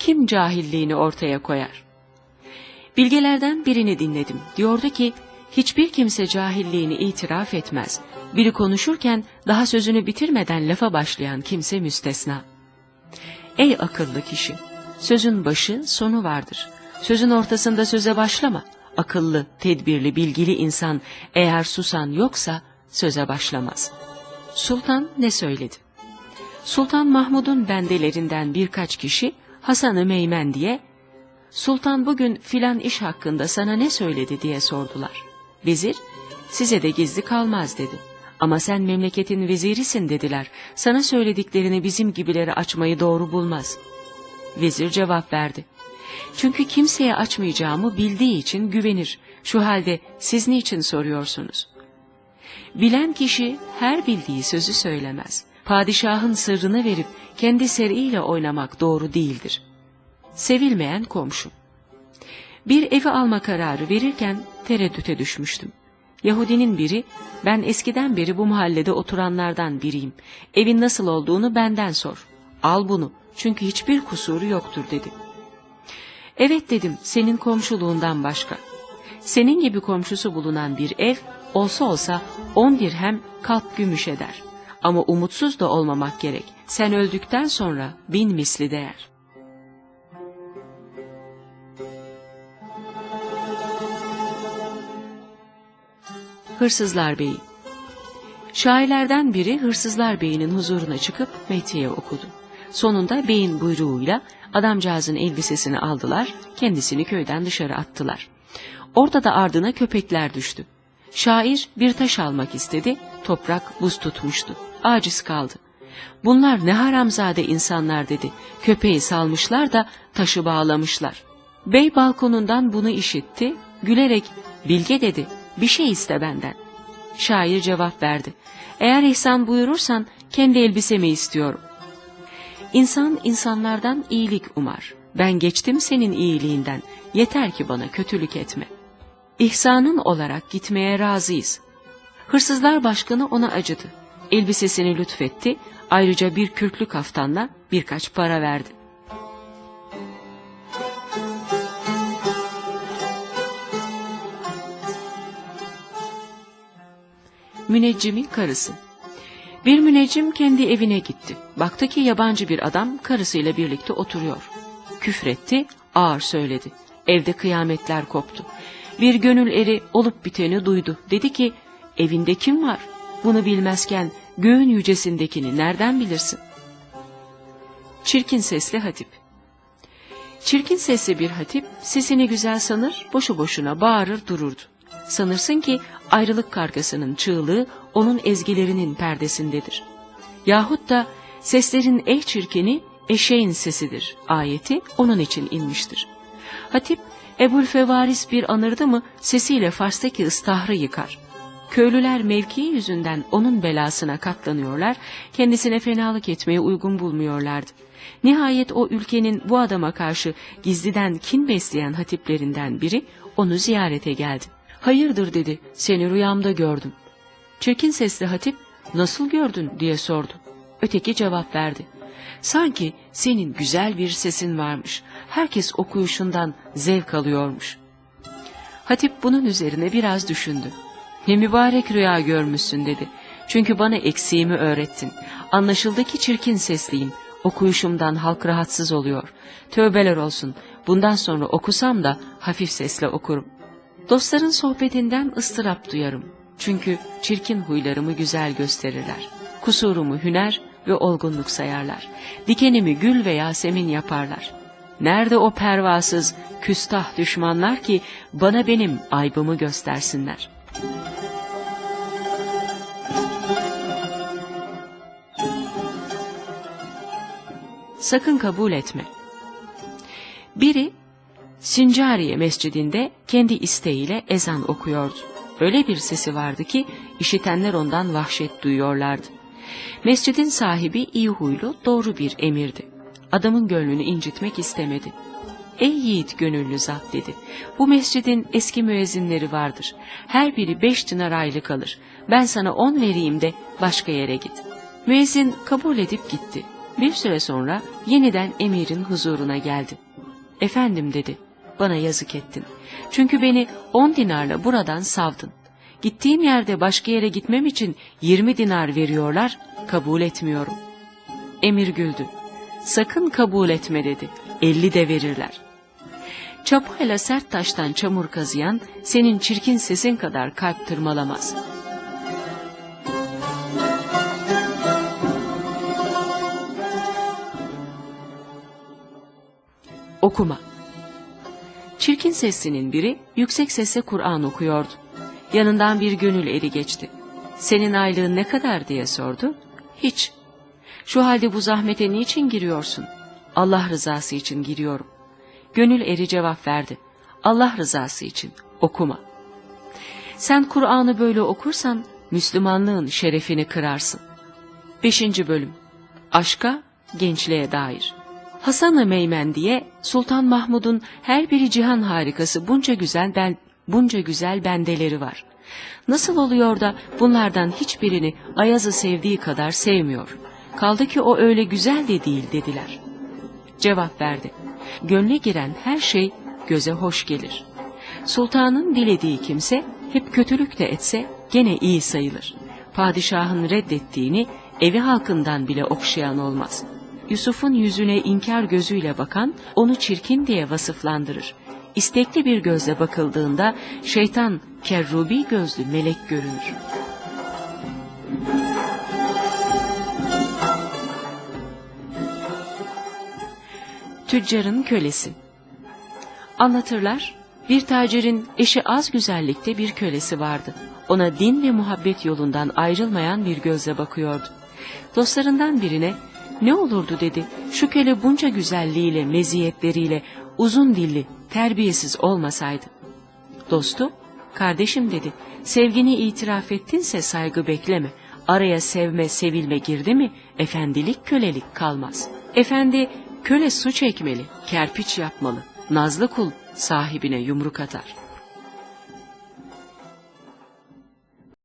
kim cahilliğini ortaya koyar? Bilgelerden birini dinledim. Diyordu ki, hiçbir kimse cahilliğini itiraf etmez. Biri konuşurken daha sözünü bitirmeden lafa başlayan kimse müstesna. Ey akıllı kişi! Sözün başı, sonu vardır. Sözün ortasında söze başlama. Akıllı, tedbirli, bilgili insan eğer susan yoksa söze başlamaz. Sultan ne söyledi? Sultan Mahmud'un bendelerinden birkaç kişi Hasan-ı Meymen diye Sultan bugün filan iş hakkında sana ne söyledi diye sordular. Vezir, size de gizli kalmaz dedi. Ama sen memleketin vezirisin dediler. Sana söylediklerini bizim gibileri açmayı doğru bulmaz. Vezir cevap verdi. Çünkü kimseye açmayacağımı bildiği için güvenir. Şu halde siz niçin soruyorsunuz? Bilen kişi her bildiği sözü söylemez. Padişahın sırrını verip kendi seriyle oynamak doğru değildir. Sevilmeyen komşu. Bir evi alma kararı verirken tereddüte düşmüştüm. Yahudinin biri, ben eskiden beri bu mahallede oturanlardan biriyim. Evin nasıl olduğunu benden sor. Al bunu, çünkü hiçbir kusuru yoktur dedi. Evet dedim, senin komşuluğundan başka. Senin gibi komşusu bulunan bir ev, olsa olsa on dirhem kalp gümüş eder. Ama umutsuz da olmamak gerek. Sen öldükten sonra bin misli değer. Hırsızlar Beyi Şairlerden biri Hırsızlar Bey'inin huzuruna çıkıp metiye okudu. Sonunda beyin buyruğuyla adamcağızın elbisesini aldılar, kendisini köyden dışarı attılar. Orada da ardına köpekler düştü. Şair bir taş almak istedi, toprak buz tutmuştu. Aciz kaldı. Bunlar ne haramzade insanlar dedi. Köpeği salmışlar da taşı bağlamışlar. Bey balkonundan bunu işitti, gülerek bilge dedi, bir şey iste benden. Şair cevap verdi. Eğer ihsan buyurursan kendi elbisemi istiyorum. İnsan insanlardan iyilik umar. Ben geçtim senin iyiliğinden. Yeter ki bana kötülük etme. İhsanın olarak gitmeye razıyız. Hırsızlar başkanı ona acıdı. Elbisesini lütfetti. Ayrıca bir kürklü kaftanla birkaç para verdi. Müneccimin karısı. Bir müneccim kendi evine gitti. Baktı ki yabancı bir adam karısıyla birlikte oturuyor. Küfretti, ağır söyledi. Evde kıyametler koptu. Bir gönül eri olup biteni duydu. Dedi ki, evinde kim var? Bunu bilmezken göğün yücesindekini nereden bilirsin? Çirkin sesli hatip Çirkin sesli bir hatip sesini güzel sanır, boşu boşuna bağırır dururdu. Sanırsın ki ayrılık kargasının çığlığı onun ezgilerinin perdesindedir. Yahut da seslerin en çirkini eşeğin sesidir ayeti onun için inmiştir. Hatip Ebul Fevaris bir anırdı mı sesiyle Fars'taki ıstahrı yıkar. Köylüler mevkii yüzünden onun belasına katlanıyorlar, kendisine fenalık etmeye uygun bulmuyorlardı. Nihayet o ülkenin bu adama karşı gizliden kin besleyen hatiplerinden biri onu ziyarete geldi. Hayırdır dedi, seni rüyamda gördüm. Çirkin sesli hatip, nasıl gördün diye sordu. Öteki cevap verdi. Sanki senin güzel bir sesin varmış. Herkes okuyuşundan zevk alıyormuş. Hatip bunun üzerine biraz düşündü. Ne mübarek rüya görmüşsün dedi. Çünkü bana eksiğimi öğrettin. Anlaşıldı ki çirkin sesliyim. Okuyuşumdan halk rahatsız oluyor. Tövbeler olsun. Bundan sonra okusam da hafif sesle okurum. Dostların sohbetinden ıstırap duyarım. Çünkü çirkin huylarımı güzel gösterirler. Kusurumu hüner ve olgunluk sayarlar. Dikenimi gül ve yasemin yaparlar. Nerede o pervasız, küstah düşmanlar ki bana benim aybımı göstersinler. Sakın kabul etme. Biri Sincariye mescidinde kendi isteğiyle ezan okuyordu. Öyle bir sesi vardı ki işitenler ondan vahşet duyuyorlardı. Mescidin sahibi iyi huylu, doğru bir emirdi. Adamın gönlünü incitmek istemedi. Ey yiğit gönüllü zat dedi. Bu mescidin eski müezzinleri vardır. Her biri beş dinar aylık alır. Ben sana on vereyim de başka yere git. Müezzin kabul edip gitti. Bir süre sonra yeniden emirin huzuruna geldi. Efendim dedi, bana yazık ettin. Çünkü beni on dinarla buradan savdın. Gittiğim yerde başka yere gitmem için yirmi dinar veriyorlar, kabul etmiyorum. Emir güldü. Sakın kabul etme dedi, elli de verirler. Çapayla sert taştan çamur kazıyan, senin çirkin sesin kadar kalp tırmalamaz.'' Okuma Çirkin seslinin biri yüksek sesle Kur'an okuyordu. Yanından bir gönül eri geçti. Senin aylığın ne kadar diye sordu. Hiç. Şu halde bu zahmete niçin giriyorsun? Allah rızası için giriyorum. Gönül eri cevap verdi. Allah rızası için okuma. Sen Kur'an'ı böyle okursan Müslümanlığın şerefini kırarsın. 5. Bölüm Aşka, gençliğe dair Hasan-ı Meymen diye Sultan Mahmud'un her biri cihan harikası bunca güzel ben, bunca güzel bendeleri var. Nasıl oluyor da bunlardan hiçbirini Ayaz'ı sevdiği kadar sevmiyor? Kaldı ki o öyle güzel de değil dediler. Cevap verdi. Gönle giren her şey göze hoş gelir. Sultanın dilediği kimse hep kötülük de etse gene iyi sayılır. Padişahın reddettiğini evi halkından bile okşayan olmaz.'' Yusuf'un yüzüne inkar gözüyle bakan onu çirkin diye vasıflandırır. İstekli bir gözle bakıldığında şeytan kerrubi gözlü melek görünür. Tüccarın kölesi Anlatırlar, bir tacirin eşi az güzellikte bir kölesi vardı. Ona din ve muhabbet yolundan ayrılmayan bir gözle bakıyordu. Dostlarından birine ne olurdu dedi, şu köle bunca güzelliğiyle, meziyetleriyle, uzun dilli, terbiyesiz olmasaydı. Dostu, kardeşim dedi, sevgini itiraf ettinse saygı bekleme. Araya sevme, sevilme girdi mi, efendilik, kölelik kalmaz. Efendi, köle su çekmeli, kerpiç yapmalı, nazlı kul sahibine yumruk atar.